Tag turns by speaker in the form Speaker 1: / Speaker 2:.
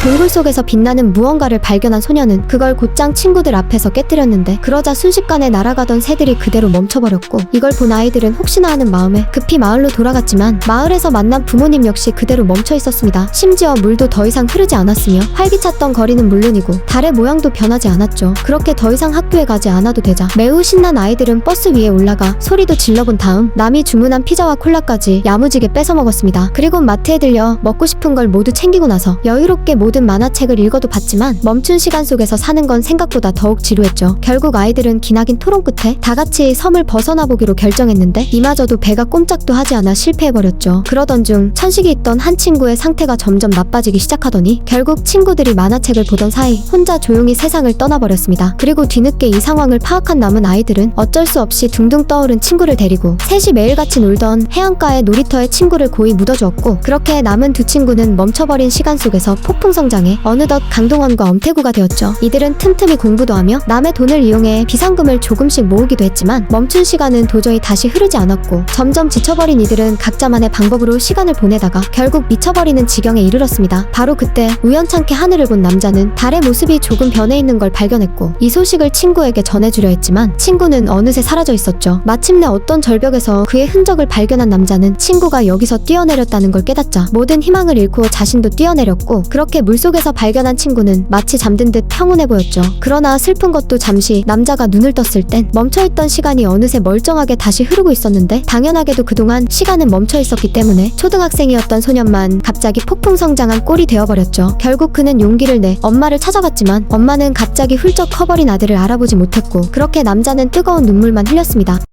Speaker 1: 동굴 속에서 빛나는 무언가를 발견한 소녀는 그걸 곧장 친구들 앞에서 깨뜨렸는데 그러자 순식간에 날아가던 새들이 그대로 멈춰버렸고 이걸 본 아이들은 혹시나 하는 마음에 급히 마을로 돌아갔지만 마을에서 만난 부모님 역시 그대로 멈춰 있었습니다. 심지어 물도 더 이상 흐르지 않았으며 활기찼던 거리는 물론이고 달의 모양도 변하지 않았죠. 그렇게 더 이상 학교에 가지 않아도 되자 매우 신난 아이들은 버스 위에 올라가 소리도 질러본 다음 남이 주문한 피자와 콜라까지 야무지게 뺏어 먹었습니다. 그리고 마트에 들려 먹고 싶은 걸 모두 챙기고 나서 여유롭게 모든 만화책을 읽어도 봤지만 멈춘 시간 속에서 사는 건 생각보다 더욱 지루했죠. 결국 아이들은 기나긴 토론 끝에 다 같이 섬을 벗어나 보기로 결정했는데 이마저도 배가 꼼짝도 하지 않아 실패해버렸죠. 그러던 중 천식이 있던 한 친구의 상태가 점점 나빠지기 시작하더니 결국 친구들이 만화책을 보던 사이 혼자 조용히 세상을 떠나버렸습니다. 그리고 뒤늦게 이 상황을 파악한 남은 아이들은 어쩔 수 없이 둥둥 떠오른 친구를 데리고 셋이 매일같이 놀던 해안가의 놀이터에 친구를 고이 묻어주었고 그렇게 남은 두 친구는 멈춰버린 시간 속에서 폭풍 성장해 어느덧 강동원과 엄태구가 되었죠. 이들은 틈틈이 공부도 하며 남의 돈을 이용해 비상금을 조금씩 모으기도 했지만 멈춘 시간은 도저히 다시 흐르지 않았고 점점 지쳐버린 이들은 각자만의 방법으로 시간을 보내다가 결국 미쳐버리는 지경에 이르렀습니다. 바로 그때 우연찮게 하늘을 본 남자는 달의 모습이 조금 변해 있는 걸 발견했고 이 소식을 친구에게 전해주려 했지만 친구는 어느새 사라져 있었죠. 마침내 어떤 절벽에서 그의 흔적을 발견한 남자는 친구가 여기서 뛰어내렸다는 걸 깨닫자 모든 희망을 잃고 자신도 뛰어내렸고 그렇게 물속에서 발견한 친구는 마치 잠든 듯 평온해 보였죠. 그러나 슬픈 것도 잠시 남자가 눈을 떴을 땐 멈춰있던 시간이 어느새 멀쩡하게 다시 흐르고 있었는데 당연하게도 그동안 시간은 멈춰 있었기 때문에 초등학생이었던 소년만 갑자기 폭풍 성장한 꼴이 되어버렸죠. 결국 그는 용기를 내 엄마를 찾아갔지만 엄마는 갑자기 훌쩍 커버린 아들을 알아보지 못했고 그렇게 남자는 뜨거운 눈물만 흘렸습니다.